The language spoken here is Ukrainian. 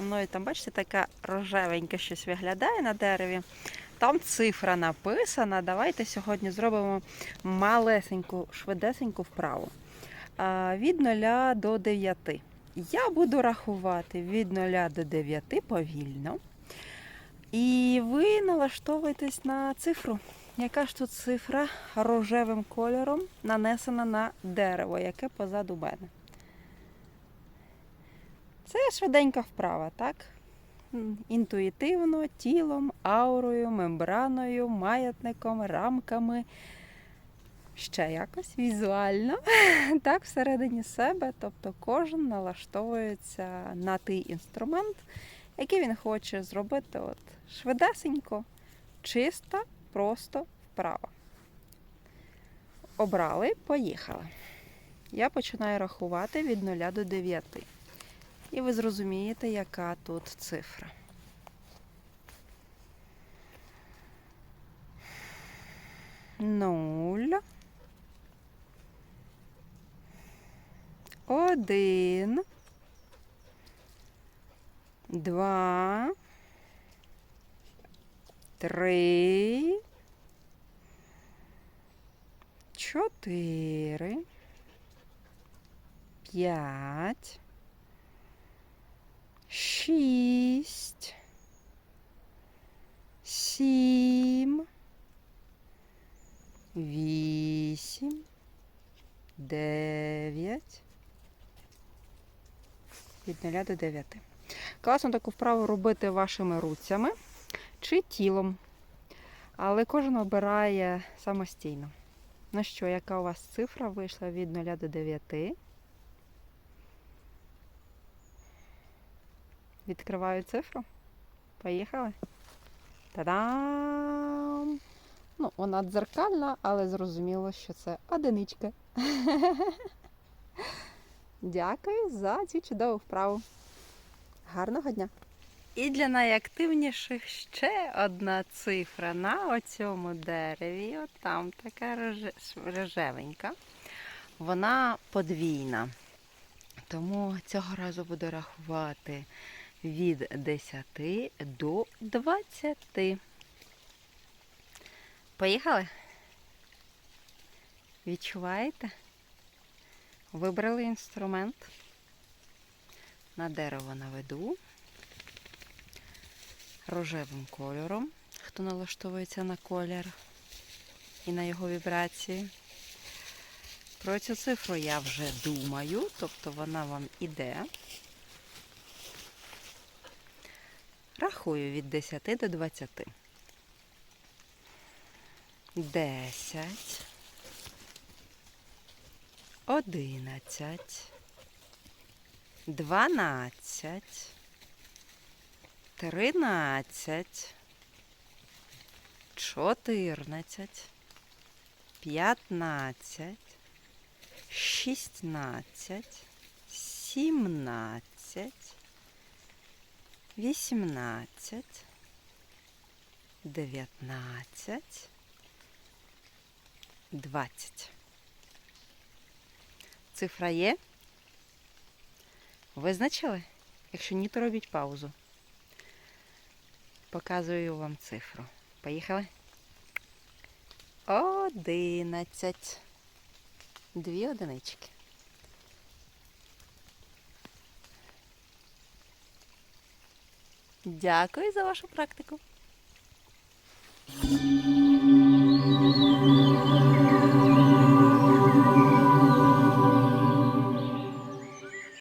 мною, там, бачите, така рожевенька щось виглядає на дереві. Там цифра написана. Давайте сьогодні зробимо малесеньку, швидесеньку вправу. Від 0 до 9. Я буду рахувати від 0 до 9 повільно. І ви налаштовуєтесь на цифру. Яка ж тут цифра рожевим кольором нанесена на дерево, яке позаду мене? Це швиденька вправа, так? Інтуїтивно, тілом, аурою, мембраною, маятником, рамками. Ще якось візуально, так, всередині себе. Тобто кожен налаштовується на той інструмент, який він хоче зробити от швидесенько, чисто, просто вправо. Обрали, поїхали. Я починаю рахувати від 0 до 9. І ви зрозумієте, яка тут цифра. Нуль. Один. Два. Три. Чотири. П'ять. Шість. Сім. Вісім. Дев'ять. Від 0 до 9. Класно таку вправу робити вашими руцями чи тілом. Але кожен обирає самостійно. Ну що, яка у вас цифра вийшла від 0 до 9? Відкриваю цифру. Поїхали. Та-дам! Ну, вона дзеркальна, але зрозуміло, що це одиничка. Дякую за цю чудову вправу. Гарного дня! І для найактивніших ще одна цифра на оцьому дереві. От там така роже- рожевенька. Вона подвійна. Тому цього разу буду рахувати від 10 до 20. Поїхали? Відчуваєте? Вибрали інструмент. На дерево наведу рожевим кольором, хто налаштовується на колір і на його вібрації. Про цю цифру я вже думаю, тобто вона вам іде. Рахую від 10 до 20. 10, 11, 12, 13, 14, 15, 16, 17, 18, 19, 20. Цифра є? Визначили? Якщо ні, то робіть паузу. Показую вам цифру. Поїхали? Одинадцять. Дві одинички. Дякую за вашу практику.